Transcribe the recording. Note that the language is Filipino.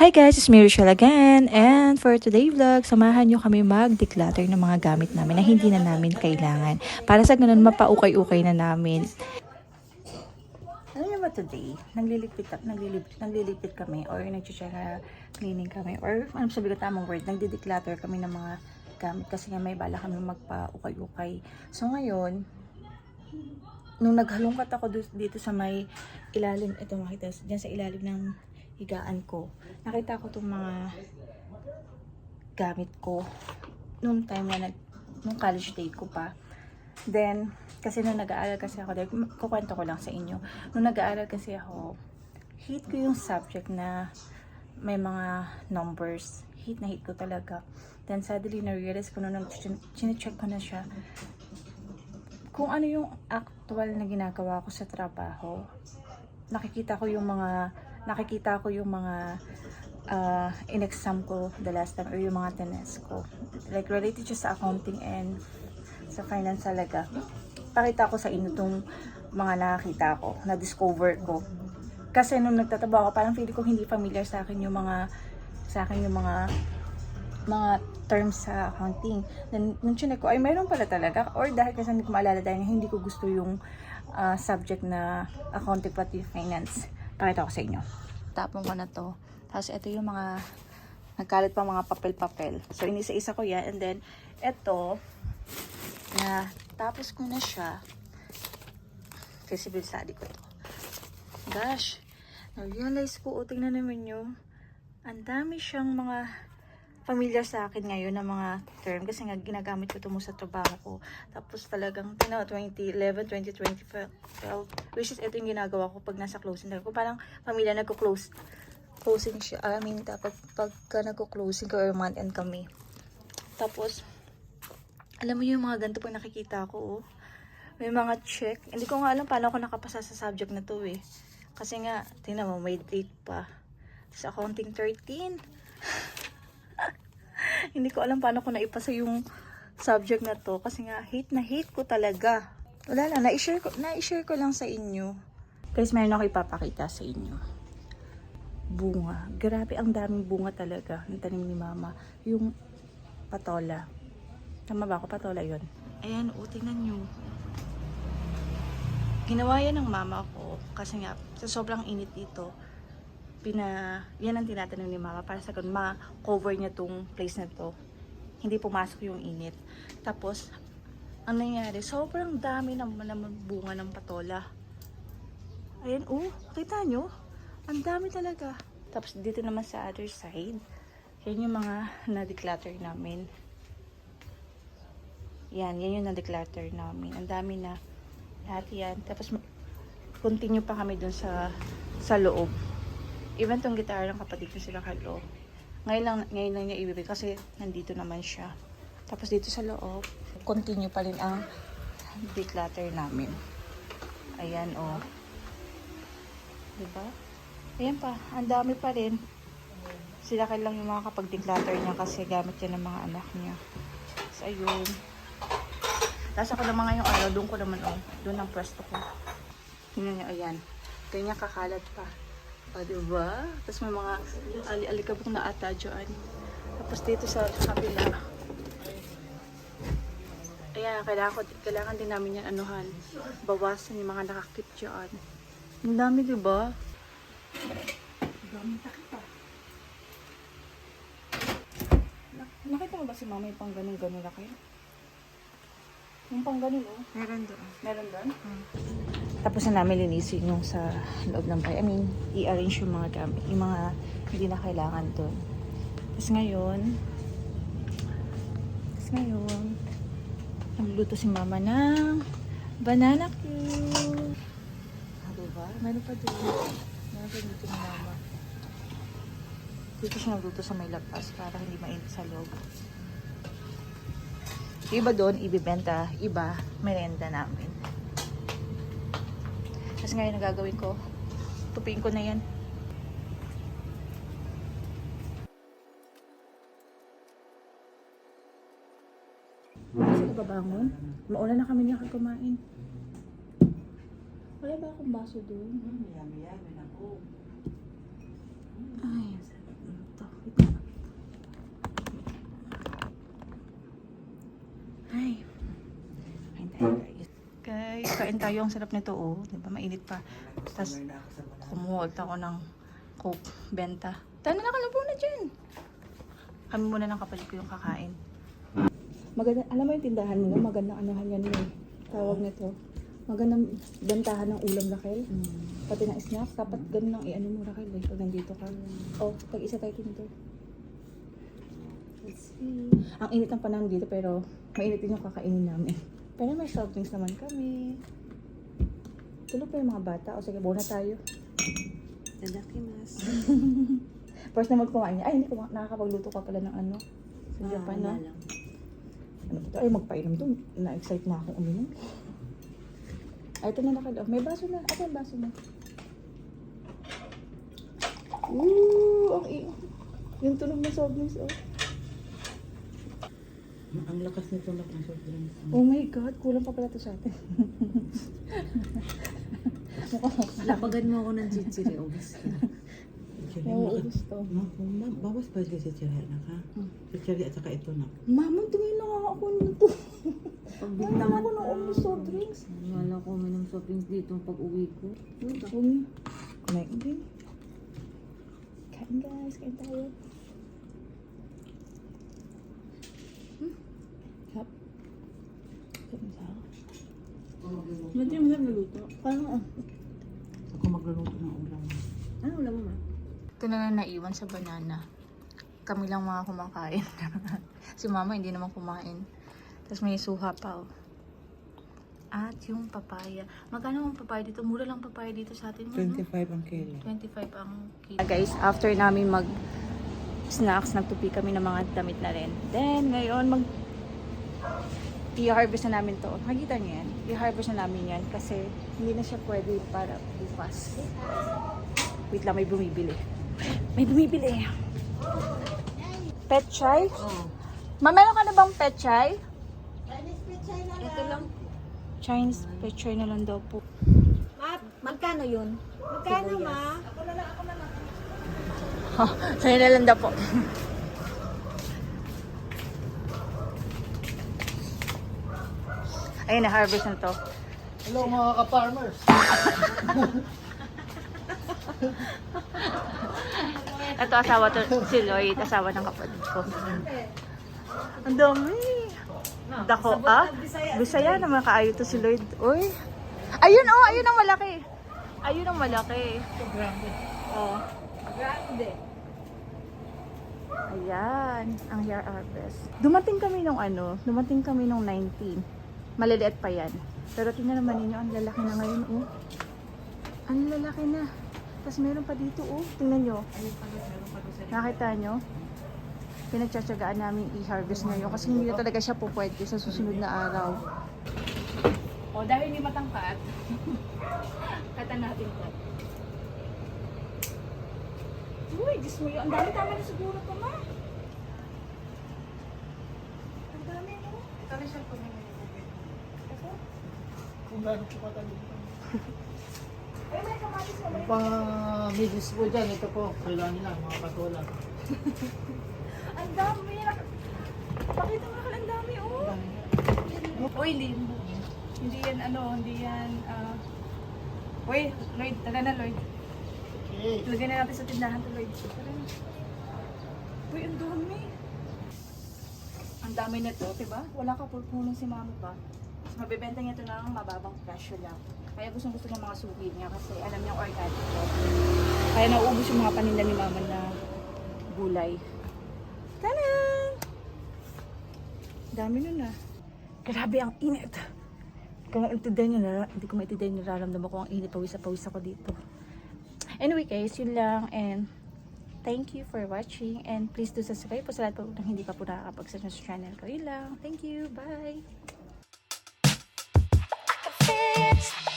Hi guys, it's me Rochelle again. And for today vlog, samahan nyo kami mag-declutter ng mga gamit namin na hindi na namin kailangan. Para sa ganun, mapaukay-ukay na namin. Alam niyo ba today, naglilipit, naglilipit, naglilipit kami or nag-check cleaning kami or ano sabi ko tamang word, nagde-declutter kami ng mga gamit kasi nga may bala kami magpa-ukay-ukay. So ngayon, nung naghalungkat ako dito sa may ilalim, ito makita, dyan sa ilalim ng higaan ko, nakita ko itong mga gamit ko nung time na nag, nung college date ko pa. Then, kasi nung nag-aaral kasi ako, dahil kukwento ko lang sa inyo, nung nag-aaral kasi ako, hate ko yung subject na may mga numbers. Hate na hate ko talaga. Then suddenly na-realize ko nung chinecheck ko na siya, kung ano yung actual na ginagawa ko sa trabaho, nakikita ko yung mga nakikita ko yung mga uh, in-exam ko the last time or yung mga tenets ko. Like related siya sa accounting and sa finance talaga. Pakita ko sa inyo tong mga nakakita ko, na-discover ko. Kasi nung nagtataba ako, parang feeling ko hindi familiar sa akin yung mga sa akin yung mga mga terms sa accounting. Then, nung chinek ko, ay mayroon pala talaga. Or dahil kasi hindi ko maalala dahil hindi ko gusto yung ah, subject na accounting pati finance. Pakita ko sa inyo. Tapon ko na to. Tapos ito yung mga nagkalat pa mga papel-papel. So, inisa-isa ko yan. And then, ito, na tapos ko na siya. Visible study ko to. Gosh, na-realize ko, o tingnan naman nyo, ang dami siyang mga familiar sa akin ngayon na mga term kasi nga ginagamit ko ito mo sa trabaho ko. Tapos talagang, tinaw, 2011, 2012, which is ito yung ginagawa ko pag nasa closing ko. Parang familiar nagko-close closing siya. I mean, dapat pagka nagko-closing ko or month end kami. Tapos, alam mo yung mga ganito pag nakikita ko, oh. May mga check. Hindi ko nga alam paano ako nakapasa sa subject na to eh. Kasi nga, tingnan mo, may date pa. Sa accounting 13. Hindi ko alam paano ko naipasa yung subject na to. Kasi nga, hate na hate ko talaga. Wala lang, na-share ko, na-share ko lang sa inyo. Guys, mayroon ako ipapakita sa inyo. Bunga. Grabe, ang daming bunga talaga ng tanim ni mama. Yung patola. Tama ba ako? Patola yon. Ayan, o, tingnan nyo. Ginawa yan ng mama ko kasi nga sa sobrang init dito, pina, yan ang tinatanong ni mama para sa ganun, ma-cover niya tong place na to. Hindi pumasok yung init. Tapos, ang nangyari, sobrang dami ng, ng bunga ng patola. Ayan, oh, kita nyo? Ang dami talaga. Tapos dito naman sa other side, yan yung mga na-declutter namin. Yan, yan yung na-declutter namin. Ang dami na. Lahat yan. Tapos, continue pa kami dun sa sa loob. Even tong gitara ng kapatid ko sila kalo. Ngayon lang, ngayon lang niya ibibig kasi nandito naman siya. Tapos dito sa loob, continue pa rin ang declutter namin. Ayan, oh. Diba? Ayan pa, ang dami pa rin. Sila kay lang yung mga kapag declutter niya kasi gamit yan ng mga anak niya. So, ayun. Tapos ako naman ngayong araw, doon ko naman, oh, doon ang pwesto ko. Tingnan niyo, ayan. Ganyan kakalat pa. O, diba? Tapos may mga ali-alikabok na ata dyan. Tapos dito sa kabila. Ayan, kailangan, ko, kailangan din namin yan anuhan. Bawasan yung mga nakakip dyan. Ang dami, diba? Ang dami takip Nakita mo ba si mama yung pang ganun-ganun kayo? Yung pang ganun, oh. Meron doon. Meron doon? Tapos na namin linisin yung sa loob ng bahay. I mean, i-arrange yung mga gamit, yung mga hindi na kailangan doon. Tapos ngayon, tapos ngayon, nagluluto si mama ng banana cue. Ah, diba? Meron pa doon. Meron pa dito ni mama. Dito siya nagluto sa may labas para hindi mainit sa loob. Iba doon, ibibenta. Iba, merenda namin. Tapos ngayon ang gagawin ko, tupiin ko na yan. Kasi nababangon. Mauna na kami niya kumain. Wala ba akong baso doon? Mm, yummy, yummy na po. Ay, ito. Ito. Ay. Ay, tayo. Guys, kain tayo. Ang sarap nito, oh. Di ba? Mainit pa. Tapos, kumuha ako ng coke, benta. Tana na kalabo na dyan. Kami muna ng kapatid ko yung kakain. Maganda, alam mo yung tindahan nila, magandang anuhan yan eh. Tawag nito. Magandang bentahan ng ulam Raquel. Pati ng snacks, dapat ganun ang i-ano mo Raquel eh, pag nandito ka. Oh, pag isa tayo dito. Let's see. Ang init ng panahon dito pero mainit din yung kakainin namin. Pero may soft drinks naman kami. Tulog pa yung mga bata. O sige, buo na tayo. Tadakimasu. First na magkumain niya. Ay, hindi ko nakakapagluto ka pala ng ano. Sa Japan, no? lang. Ano ba ito? Ay, magpainom to. Na-excite na akong uminom. Ay, ito na nakalaw. May baso na. Ate, yung baso na. Ooh, ang i... Yung tunog ng soft drinks, oh. Ang lakas nito nak ng soft drinks. Oh my God, kulang pa pala to sa atin. Lapagan mo ako ng chichiri, obvious ka. Oo, gusto. No, ma- bawas pa yung chichiri na ka. Chichiri at saka ito na. Mama, tingin na nga ako nito. Pagbili Tingin ako ng ulo soft drinks. Wala ko uminom soft drinks dito pag uwi ko. Huwag niyo. Kumain din. Kain guys, kain tayo. Hmm. Sarap. Sarap na sarap. Hindi mo na naluto. Parang ah. Ako magluluto ng ulam. Ano ulam mo ma? Ito na lang naiwan sa banana. Kami lang mga kumakain. si mama hindi naman kumain. Tapos may suha pa oh. At yung papaya. Magkano ang papaya dito? Mura lang papaya dito sa atin. no? 25 ang kilo. 25 ang kilo. Guys, after namin mag snacks, nagtupi kami ng mga damit na rin. Then, ngayon, mag i-harvest na namin to. Makikita niyo yan. I-harvest na namin yan kasi hindi na siya pwede para bukas. Wait lang, may bumibili. May bumibili. Pet chai? Oo. Ma, meron ka na bang pet chai? Ito lang. Chinese pet chai na lang daw po. Magkano yun? Magkano ma? Sa'yo na lang daw po. Ayun na, harvest na to. Hello mga ka-farmers. Ito asawa to, si Lloyd, asawa ng kapatid ko. Ang dami. Dako, ah? Bisaya naman kaayo to si Lloyd. Uy. Ayun, oh, ayun ang malaki. Ayun ang malaki. Oh. Grande. Ayan, ang hair harvest. Dumating kami nung ano, dumating kami nung 19. Maliliit pa yan. Pero tingnan naman ninyo, ang lalaki na ngayon, oh. Ang lalaki na. Tapos meron pa dito, oh. Tingnan nyo. Nakita nyo? Pinagtsatsagaan namin i-harvest ngayon kasi hindi na talaga siya po pwede sa susunod na araw. O, dahil hindi matangkat, kata natin to. Uy, Diyos mo yun. Ang dami tama na siguro pa, ma. Ang dami, no? Ito na siya po na? Kung gano'n po na may. Mga misis po dyan, ito po, kailangan nila, mga patulan. Ang dami. Pakita mo ka ang dami, oh. Uy, hindi. Hindi yan, ano, hindi yan, ah... Uy, Lloyd, tara na, Lloyd. Okay. Ilagay na natin sa tindahan to, Lloyd. Tara na. Uy, ang dami. Ang dami na to, diba? Wala ka pulpulong si mama pa. Mabibenta niya ito ng mababang presyo lang. Kaya gustong gusto ng mga suki niya kasi alam niya organic to. Kaya nauubos yung mga paninda ni mama na gulay. Tanan! Dami nun ah. Grabe ang init. Kung intindihan nyo, nara- hindi ko maintindihan nyo, nararamdaman ko ang init, pawis na pawis ako dito. Anyway guys, yun lang and thank you for watching and please do subscribe po sa lahat po ng hindi pa po nakakapag-subscribe sa channel ko. Yun lang. Thank you. Bye! Beats.